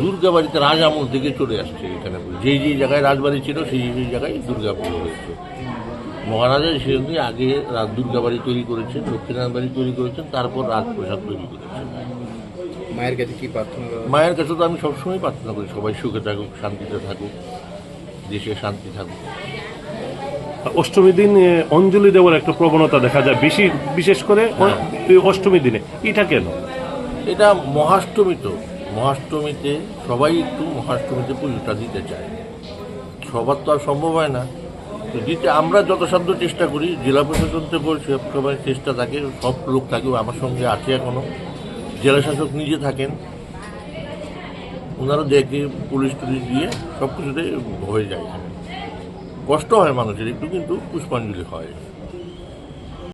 দুর্গাবাড়িতে রাজ আমল থেকে চলে আসছে এখানে। যেই যেই জায়গায় রাজবাড়ি ছিল সেই সেই জায়গায় দুর্গা পুজো হয়েছে। মহারাজা সেজন্য আগে দুর্গাবাড়ি তৈরি করেছেন লক্ষ্মীনারায়ণ বাড়ি তৈরি করেছেন তারপর রাজপ্রসাদ তৈরি করেছেন। মায়ের কাছে কি প্রার্থনা মায়ের কাছে তো আমি সবসময় প্রার্থনা করি সবাই সুখে থাকুক শান্তিতে থাকুক। দেশে শান্তি থাকবে। অষ্টমী দিন অঞ্জলি দেওয়ার একটা প্রবণতা দেখা যায় বেশি বিশেষ করে অ- অষ্টমী দিনে। এটা কেন? এটা মহাষ্টমী তো। মহাষ্টমীতে সবাই একটু মহাষ্টমীতে পুজোটা দিতে চায়। সবার তো আর সম্ভব হয় না। তো দিতে আমরা যথাসাধ্য চেষ্টা করি। জেলা প্রশাসন থেকে সবাই চেষ্টা থাকে সব লোক থাকে আমার সঙ্গে আছে এখনও। জেলা শাসক নিজে থাকেন। ওনারা দেখে পুলিশ টুলিশ দিয়ে সব কিছুতে হয়ে যায়। কষ্ট হয় মানুষের একটু, কিন্তু পুষ্পাঞ্জলি হয়।